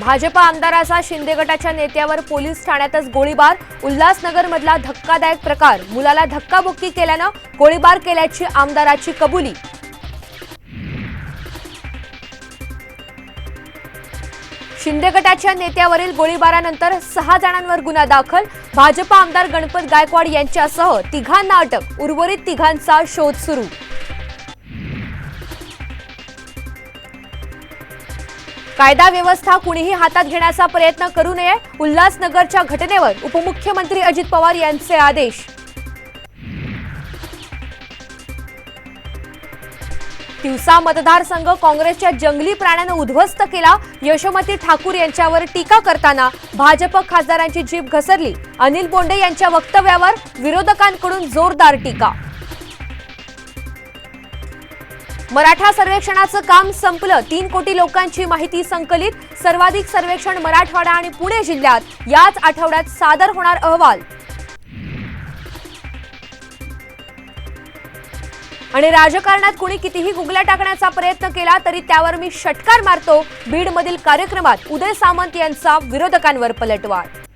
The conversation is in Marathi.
भाजपा आमदाराचा शिंदे गटाच्या नेत्यावर पोलीस ठाण्यातच गोळीबार. उल्हासनगरमधला धक्कादायक प्रकार. मुलाला धक्काबुक्की केल्यानं गोळीबार केल्याची आमदाराची कबुली. शिंदे गटाच्या नेत्यावरील गोळीबारानंतर सहा जणांवर गुन्हा दाखल. भाजपा आमदार गणपत गायकवाड यांच्यासह तिघांना अटक. उर्वरित तिघांचा शोध सुरू. कायदा व्यवस्था कुणीही हातात घेण्याचा प्रयत्न करू नये उल्हासनगरच्या घटनेवर उपमुख्यमंत्री अजित पवार यांचे आदेश. तिवसा मतदारसंघ काँग्रेसच्या जंगली प्राण्यानं उद्ध्वस्त केला यशोमती ठाकूर यांच्यावर टीका करताना भाजप खासदारांची जीभ घसरली. अनिल बोंडे यांच्या वक्तव्यावर विरोधकांकडून जोरदार टीका. मराठा सर्वेक्षणाचं काम संपलं. तीन कोटी लोकांची माहिती संकलित. सर्वाधिक सर्वेक्षण मराठवाडा आणि पुणे जिल्ह्यात. याच आठवड्यात सादर होणार अहवाल. आणि राजकारणात कुणी कितीही गुगल्या टाकण्याचा प्रयत्न केला तरी त्यावर मी षटकार मारतो. बीडमधील कार्यक्रमात उदय सामंत यांचा विरोधकांवर पलटवार.